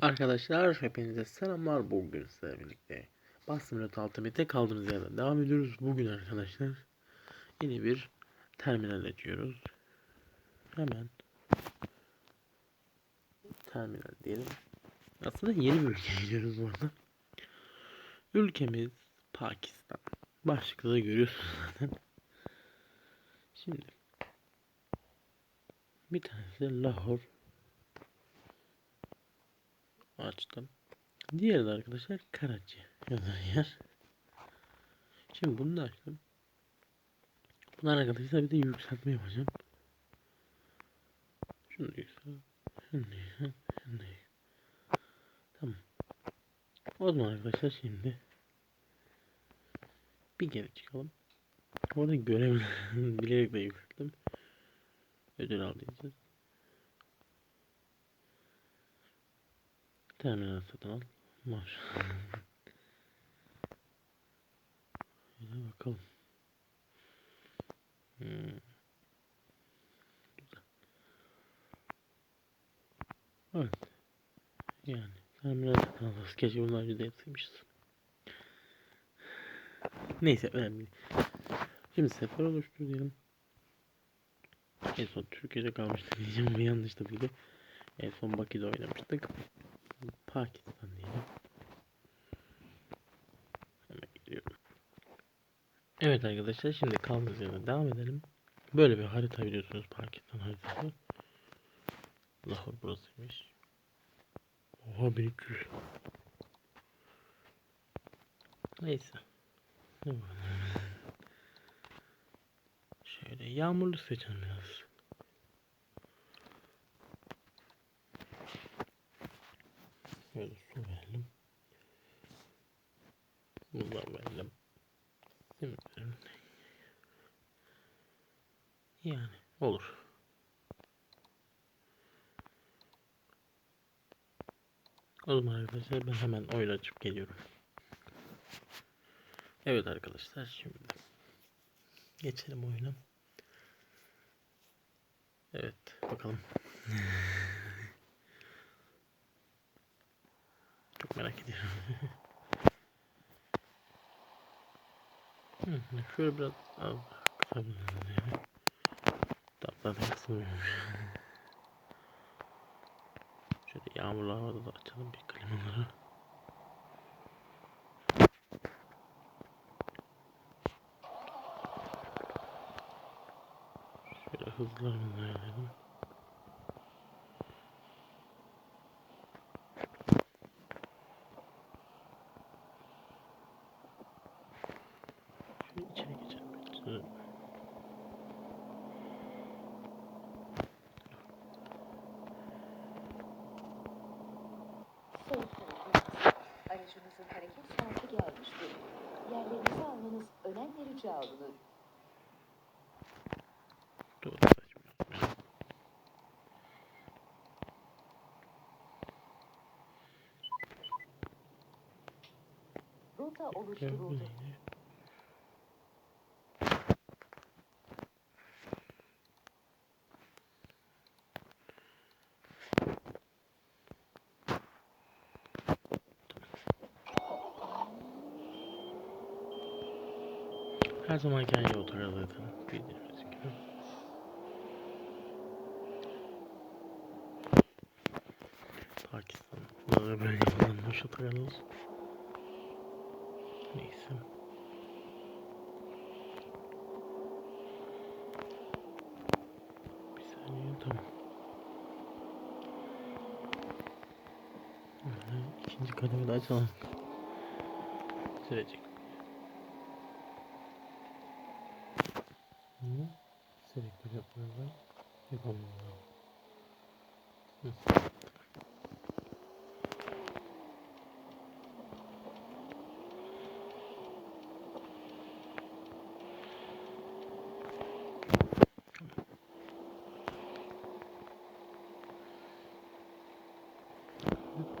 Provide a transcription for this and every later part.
Arkadaşlar hepinize selamlar. Bugün sizlerle birlikte Bastım Ultimate'e kaldığımız yerden devam ediyoruz. Bugün arkadaşlar Yeni bir terminal açıyoruz. Hemen Terminal diyelim. Aslında yeni bir ülkeye gidiyoruz bu arada. Ülkemiz Pakistan. Başlıkta da görüyorsunuz zaten. Şimdi Bir tanesi de Lahore açtım. Diğeri de arkadaşlar Karachi yazan yer. Şimdi bunu da açtım. Bunlar arkadaşlar bir de yükseltme yapacağım. Şunu da yükselt. Şunu. Tamam. O zaman arkadaşlar şimdi bir geri çıkalım. Orada görev bilerek de yükselttim. Ödül al diyeceğiz. Terminal satın al. Maşallah. Şöyle bakalım. Hmm. Evet. Yani terminal satın alırız. Keşke bunlar önce de yapsaymışız. Neyse önemli değil. Şimdi sefer oluştur diyelim. En son Türkiye'de kalmıştık diyeceğim. Bu yanlış tabii ki. En son Bakü'de oynamıştık. Pakistan diyelim. Hemen gidiyorum. Evet arkadaşlar şimdi kaldığımız yerden devam edelim. Böyle bir harita biliyorsunuz Pakistan haritası. Lahore burasıymış. Oha 1300. Neyse. Şöyle yağmurlu seçelim biraz. Şöyle su verelim. Bundan verelim. Yani olur. O zaman arkadaşlar ben hemen oyun açıp geliyorum. Evet arkadaşlar şimdi geçelim oyuna. Evet bakalım. merak ediyorum. Hı, Şöyle biraz az kısabilirim yani. Tatlı kısmıyorum. Şöyle yağmurlu havada da açalım bir klimaları. Şöyle hızlarını ayarlayalım. Şöyle içeri geçelim. Şöyle. Sol tarafınız. Aracınızın hareket saati gelmiştir. Yerlerinizi almanız önemli rica olunur. Doğru saçma. Rota oluşturuldu. Her zaman aynı oturuyor zaten. Bildiğimiz gibi. Pakistan. Bunları böyle yapılanmış oturuyoruz. Neyse. Bir saniye tamam. Böyle ikinci kademi de açalım. Sürecek.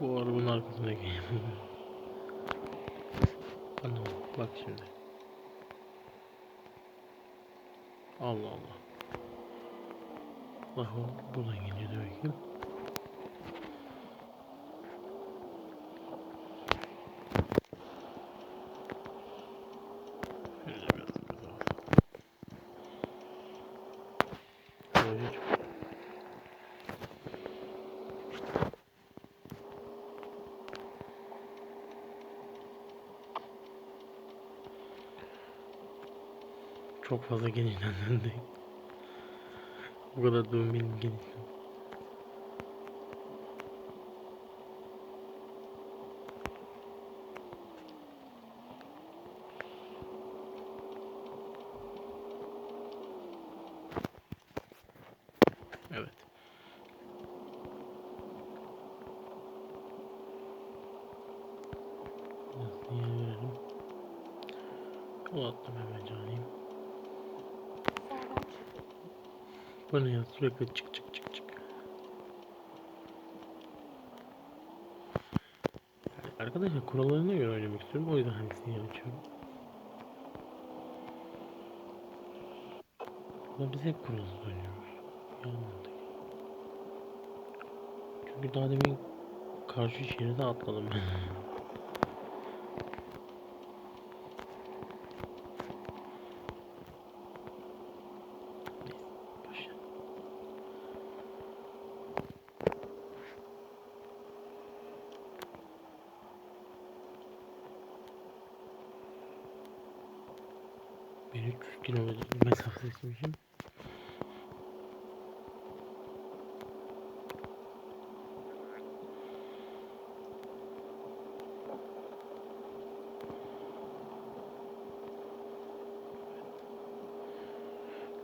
Bu arabanın arkasına geleyim. Bak şimdi. Allah Allah. Bak buradan gelince de bakayım. Çok fazla genişlendirdik. Bu kadar dönmenin genişten. Evet. Biraz sinyal verelim. Yol attım hemen canım. Bu ne ya sürekli çık çık çık çık. Yani Arkadaşlar kurallarına göre oynamak istiyorum. O yüzden sinyal açıyorum. Ama biz hep kuralsız oynuyoruz. Yanmadık. Çünkü daha demin karşı şeride atladım. 300 kilometre mesafe seçmişim.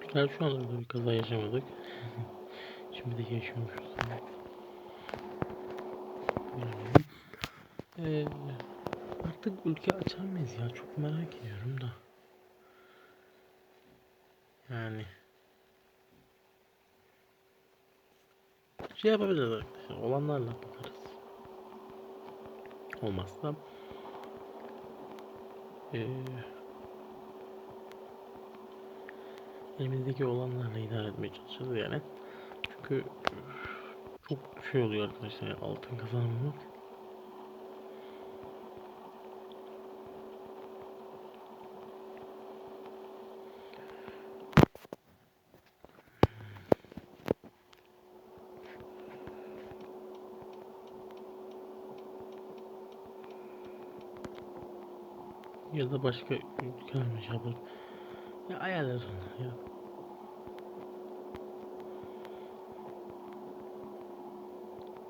Güzel şu anda da bir kaza yaşamadık. Şimdi de yaşıyormuşuz. Ee, artık ülke açar mıyız ya? Çok merak ediyorum da. Yani. Şey yapabiliriz arkadaşlar. Olanlarla bakarız. Olmazsa ee, elimizdeki olanlarla idare etmeye çalışırız yani. Çünkü çok şey oluyor arkadaşlar altın kazanmak. Ya da başka ülkeler şey yapar. Ya ayarlar onlar ya.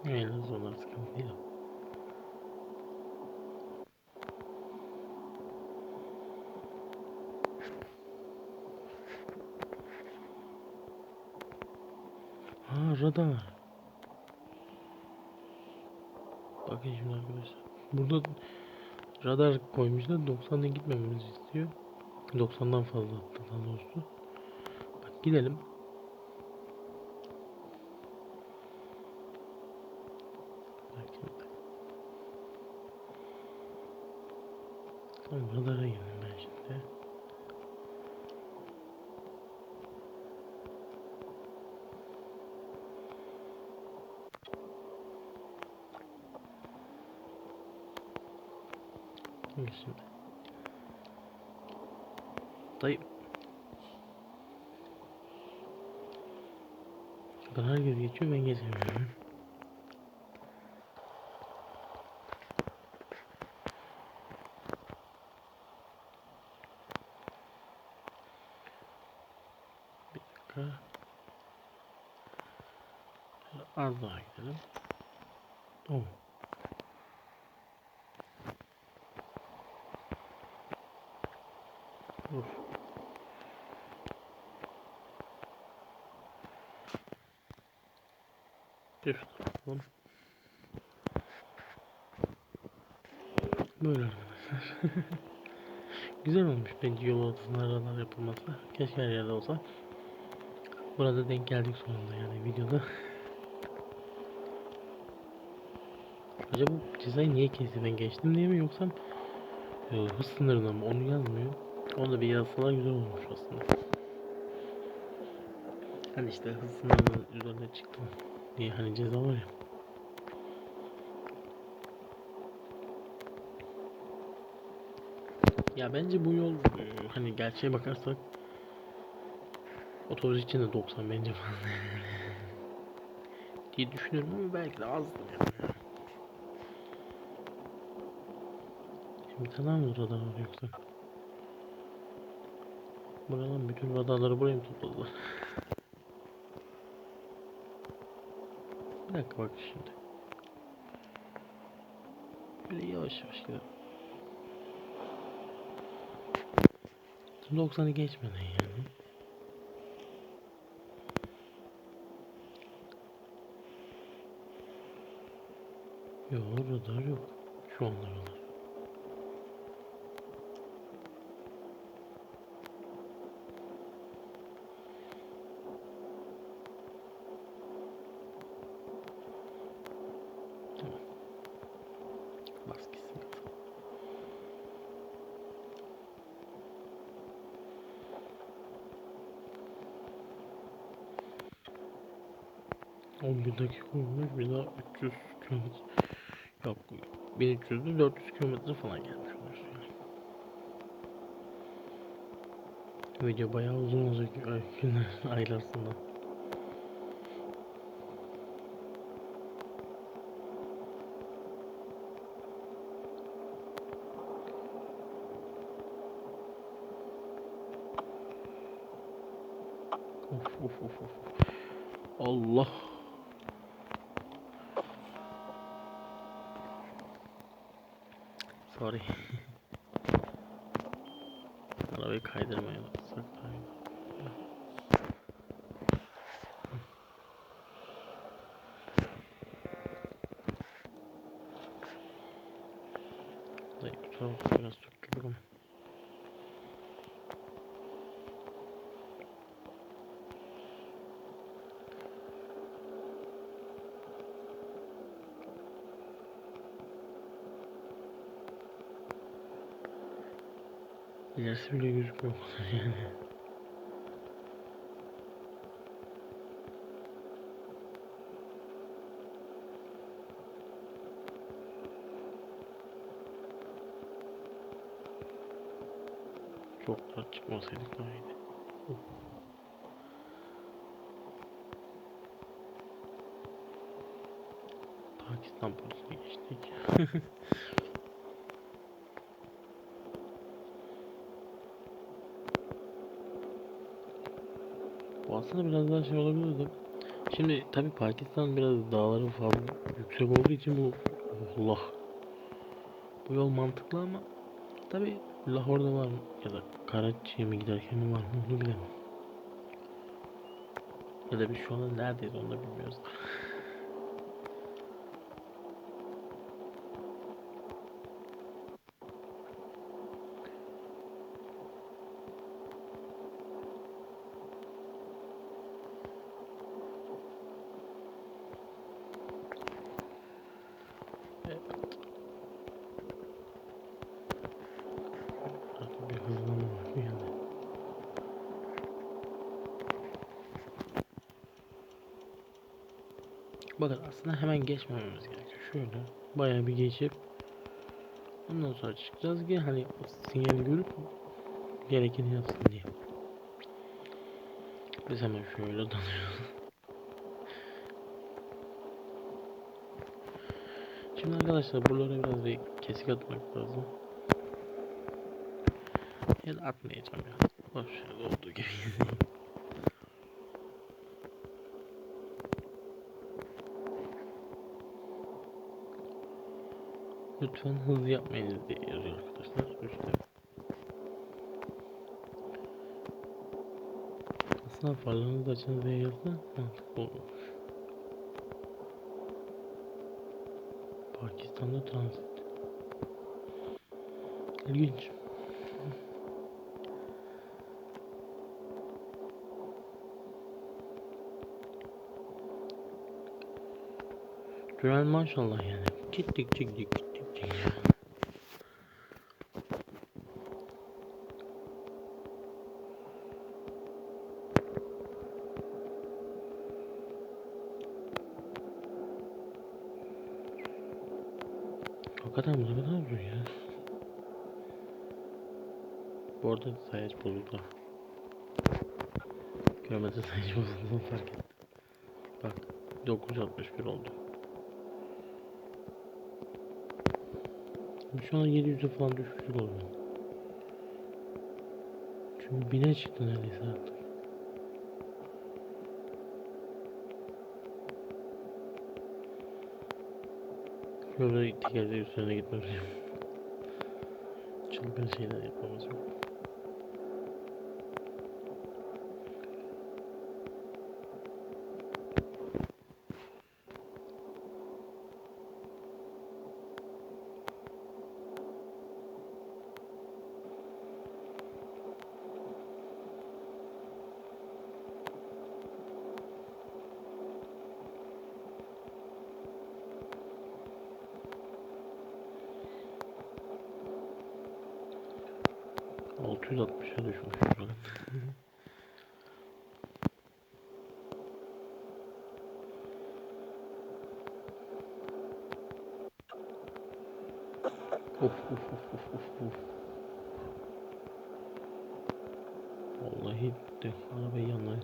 Ayarlarız onlar sıkıntı değil. Ha radar. Bakın şimdi arkadaşlar. Burada radar koymuşlar 90'dan gitmememizi istiyor. 90'dan fazla hatta daha doğrusu. Bak gidelim. Bak şimdi. Tamam radara girdim ben şimdi. Bak şimdi. Dayı. Şuradan herkes geçiyor ben geçemiyorum. Bir dakika. Şöyle Az daha gidelim. Oh. Uf. Bir bakalım. Böyle arkadaşlar. Güzel olmuş bence yol ortasında aralar yapılması. Keşke her yerde olsa. Burada denk geldik sonunda yani videoda. Acaba cezayı niye kesti ben geçtim diye mi yoksa e, hız sınırına mı onu yazmıyor. Onu da bir yazsalar güzel olmuş aslında. Hani işte hız sınırının üzerine çıktım diye hani ceza var ya. Ya bence bu yol e, hani gerçeğe bakarsak otobüs için de 90 bence fazla diye düşünüyorum ama belki de azdır yani. Şimdi kadar mı radar var yoksa? Buradan bütün radarları buraya mı topladılar? Bir dakika bak şimdi. Böyle yavaş yavaş gidelim. 90'ı geçmeden yani. Yok radar yok. Şu anda radar. Olmuş bir daha 300 kilometre yok 1300'de 400 kilometre falan gelmiş. Video bayağı uzun olacak aylar sonra. Of of of of. Allah. Sorry. Arabayı kaydırmaya baksak daha iyi. Dayı bu tarafa biraz tuttururum. İlerisi bile gözükmüyor yani. Çok da çıkmasaydık daha iyiydi. Pakistan polisine geçtik. Aslında biraz daha şey olabilirdi. Şimdi tabi Pakistan biraz dağları fazla yüksek olduğu için bu Allah bu yol mantıklı ama tabi Lahor'da var mı ya da Karachi'ye mi giderken mi var mı onu bilemem. Ya da biz şu anda neredeyiz onu da bilmiyoruz. Evet. Artık bir hızlanma var bir yerde. Bakın aslında hemen geçmememiz gerekiyor. Şöyle bayağı bir geçip ondan sonra çıkacağız ki hani o sinyali görüp gerekeni yapsın diye. Biz hemen şöyle dalıyoruz. Şimdi arkadaşlar buralara biraz bir kesik atmak lazım. Ya da atmayacağım ya. Boş olduğu gibi. Lütfen hız yapmayınız diye yazıyor arkadaşlar üstte. Aslında farlarınızı açın diye yazdı mantıklı olmuş. Pakistan'da transit. İlginç. Tünel maşallah yani. Gittik gittik gittik Hakikaten bu ne kadar uzun ya. Bu arada sayaç bozuldu. Kilometre sayacı bozulduğunu fark ettim. Bak 961 oldu. Şu an 700'e falan düşmüştür oldu. Çünkü bine çıktı neredeyse artık. Şöyle tekerleği üstüne gitmemiz yok. Çılgın şeyler yapmamız yok. Of of of of of of. Vallahi de arabayı yanına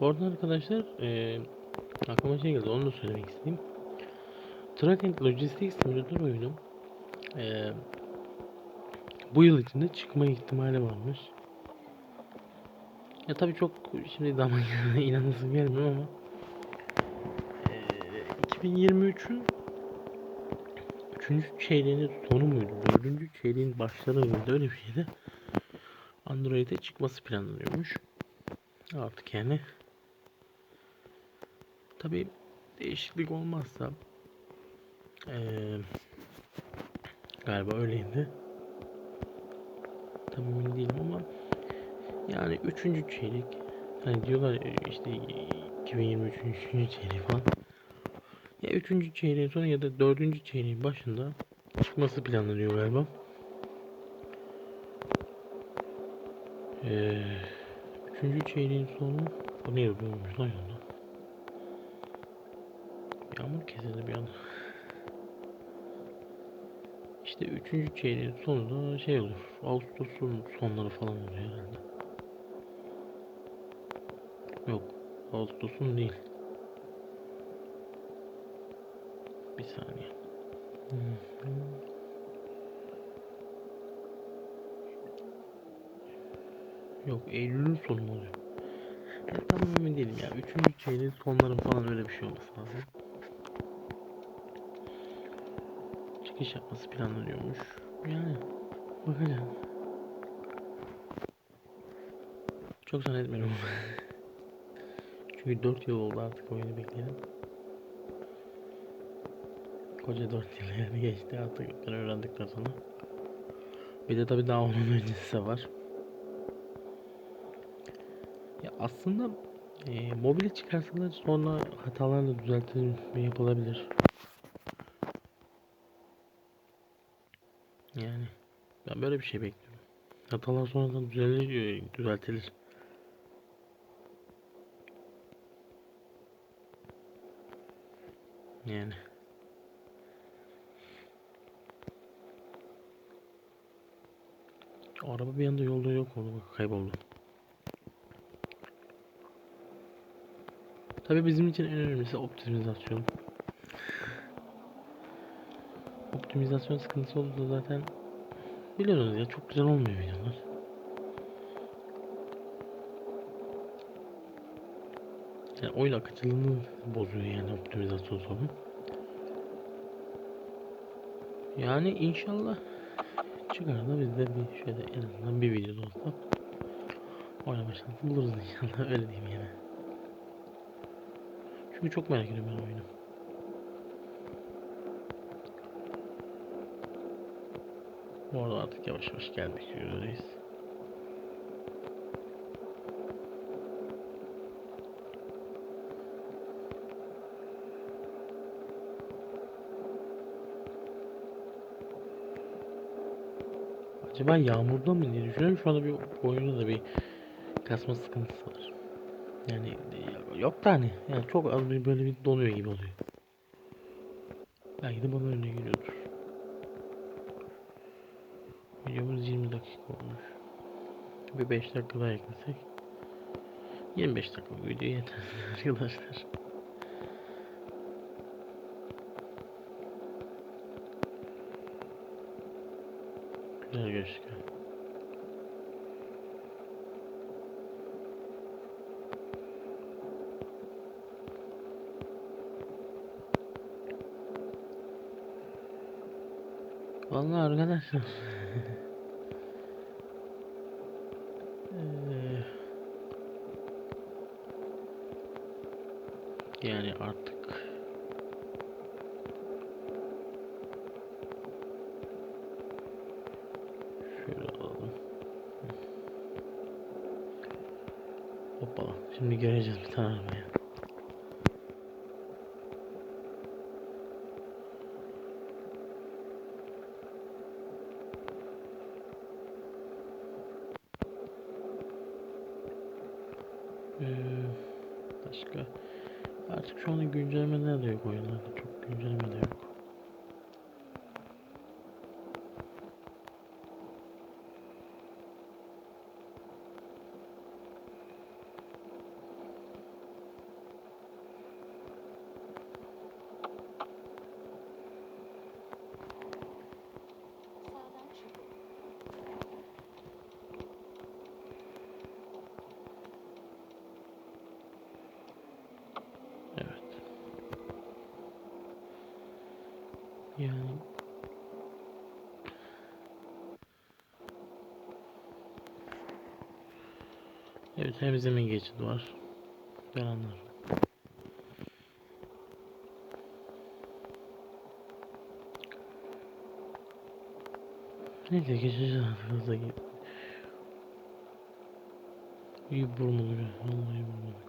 Bu arada arkadaşlar eee aklıma şey geldi onu da söylemek isteyeyim. Truck and Logistics Simulator oyunu eee, bu yıl içinde çıkma ihtimali varmış. Ya tabii çok şimdi daha inanasım gelmiyor ama eee 2023'ün 3. çeyreğinin sonu muydu? 4. çeyreğin başları mıydı? Öyle bir şeydi. Android'e çıkması planlanıyormuş. Artık yani Tabi değişiklik olmazsa eee, galiba öyleydi. Tam emin değilim ama yani üçüncü çeyrek hani diyorlar işte 2023 üçüncü çeyrek falan ya üçüncü çeyreğin sonu ya da dördüncü çeyreğin başında çıkması planlanıyor galiba. Eee üçüncü çeyreğin sonu bu ne yapıyormuş lan yolda? Yağmur kesildi bir anda. İşte üçüncü çeyreğin sonunda şey olur. Ağustos'un sonları falan oluyor herhalde. Yok. Ağustos'un değil. Bir saniye. Yok Eylül'ün sonu oluyor. Yani tam emin değilim ya. Üçüncü çeyreğin sonları falan öyle bir şey olması lazım. Çıkış yapması planlanıyormuş. Yani bakacağım. Çok zannetmiyorum. Çünkü 4 yıl oldu artık oyunu bekleyelim. Koca 4 yıl yani geçti artık ben öğrendikten sonra. Bir de tabi daha onun öncesi var. Ya aslında e, mobile çıkarsalar sonra hatalarla düzeltme yapılabilir. Yani ben böyle bir şey bekliyorum. Hatalar sonradan düzelir, düzeltilir. Yani. Araba bir anda yolda yok oldu kayboldu. Tabii bizim için en önemlisi optimizasyon. Optimizasyon sıkıntısı olursa zaten biliyorsunuz ya çok güzel olmuyor videolar. Yani oyun akıcılığını bozuyor yani optimizasyon sorunu. Yani inşallah çıkar da biz de bir şöyle en azından bir video olsa oynama şansı buluruz inşallah öyle diyeyim yani. Çünkü çok merak ediyorum ben oyunu. Bu arada artık yavaş yavaş gelmek üzereyiz. Acaba yağmurda mı diye düşünüyorum. Şu anda bir oyunda da bir kasma sıkıntısı var. Yani e, yok da hani yani çok az bir böyle bir donuyor gibi oluyor. Belki de bana öyle geliyordur. Videomuz 20 dakika olmuş. Bir 5 dakika daha eklesek. 25 dakika video yeter arkadaşlar. Güzel gözüküyor. Vallahi arkadaşlar. Eee, yani artık şöyle alalım. Hoppala. Şimdi göreceğiz bir tane arabayı. Ee, başka artık şu anda güncellemeler de yok oyunlarda çok güncelleme de yok. Sağdan çıkın. Evet. Yani Evet zemin geçidi var. Ben anlarım. Neyse geçeceğiz hızla git. İyi be. Vallahi vurmalı.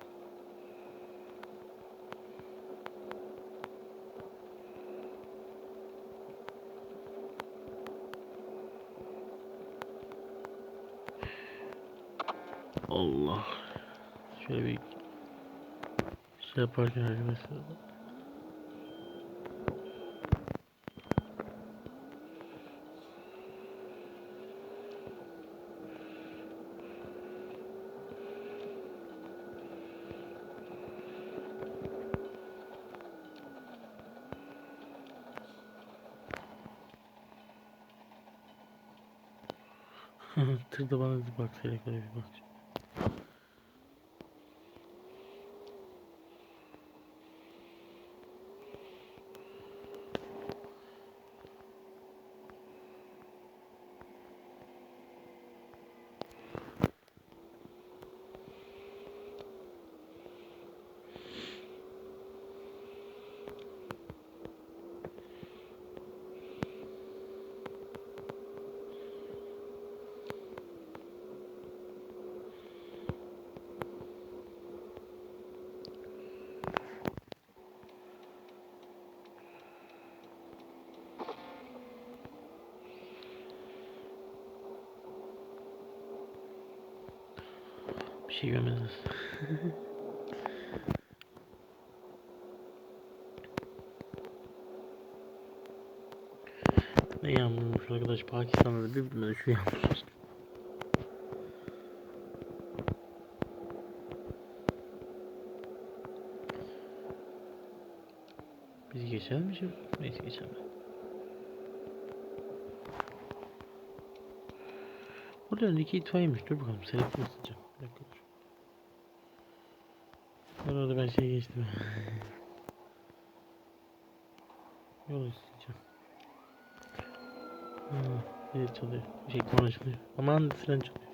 Allah. Şöyle bir şey yaparken arkadaşlar. Tırda bana bir baksaydı şöyle bir bak. Şey görmediniz. ne yağmurmuş arkadaş Pakistan'da da bir bilmedi şu yağmur. Biz geçer mi şimdi? Neyse geçemem. Burada öndeki itfaiyeymiş. Dur bakalım selektör ısıtacağım. Bir dakika dur. Dur orada ben şey geçtim. Yol ısıtacağım. Ha, bir çalıyor. Şey konu çalıyor. Aman siren çalıyor.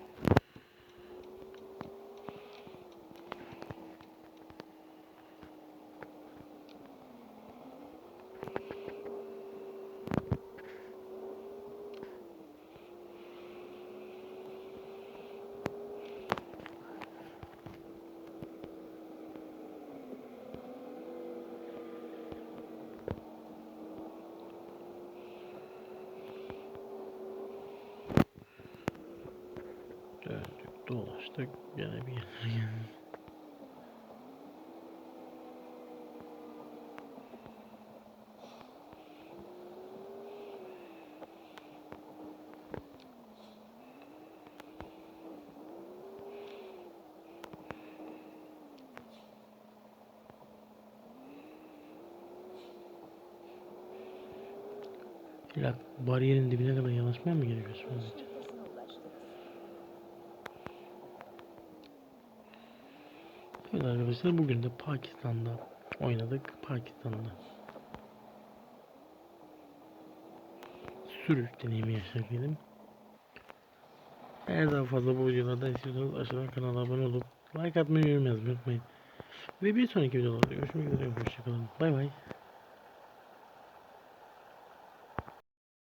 İlla bariyerin dibine kadar yanaşmaya mı gerekiyor ulaştınız. Evet arkadaşlar bugün de Pakistan'da oynadık. Pakistan'da sürüş deneyimi yaşadık diyelim. Eğer daha fazla bu videolardan istiyorsanız aşağıdan kanala abone olup like atmayı, yorum unutmayın. Ve bir sonraki videolarda görüşmek üzere. Hoşçakalın. Bay bay.